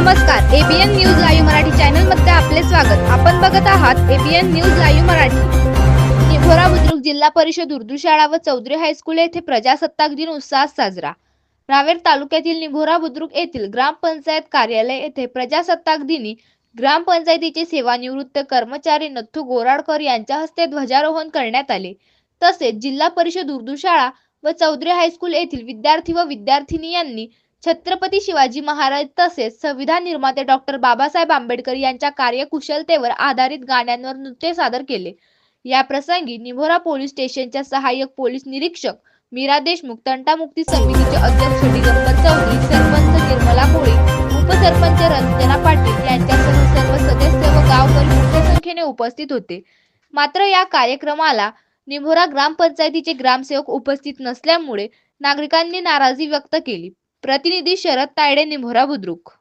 नमस्कार ABN news live Marathi चॅनलमध्ये आपले स्वागत. आपण बघत आहात ABN news live Marathi. Nibhora Budruk जिल्हा परिषद उर्दू शाळा व चौधरी हायस्कूल येथे प्रजासत्ताक दिन उत्साहात साजरा. रावेर तालुक्यातील निभोरा बुद्रुक येथील ग्रामपंचायत कार्यालय येथे प्रजासत्ताक दिनी ग्रामपंचायतीचे सेवानिवृत्त कर्मचारी नथू गोराडकर यांच्या हस्ते ध्वजारोहण करण्यात आले. तसेच जिल्हा परिषद उर्दू शाळा व चौधरी हायस्कूल येथील विद्यार्थी व विद्यार्थिनी यांनी छत्रपती शिवाजी महाराज तसेच संविधान निर्माते डॉक्टर बाबासाहेब आंबेडकर यांच्या कार्यकुशलतेवर आधारित गाण्यांवर नृत्य सादर केले. या प्रसंगी निभोरा पोलीस स्टेशनच्या सहाय्यक पोलीस निरीक्षक मीरा देशमुख तंटामुक्ती समितीचे अध्यक्ष दिगंबर चौधरी सरपंच निर्मला कोळी उपसरपंच रंजना पाटील यांच्यासह सर्व सदस्य व गावकरी मोठ्या संख्येने उपस्थित होते. मात्र या कार्यक्रमाला निभोरा ग्रामपंचायतीचे ग्रामसेवक उपस्थित नसल्यामुळे नागरिकांनी नाराजी व्यक्त केली. प्रतिनिधी शरद तायडे निमोरा बुद्रुक.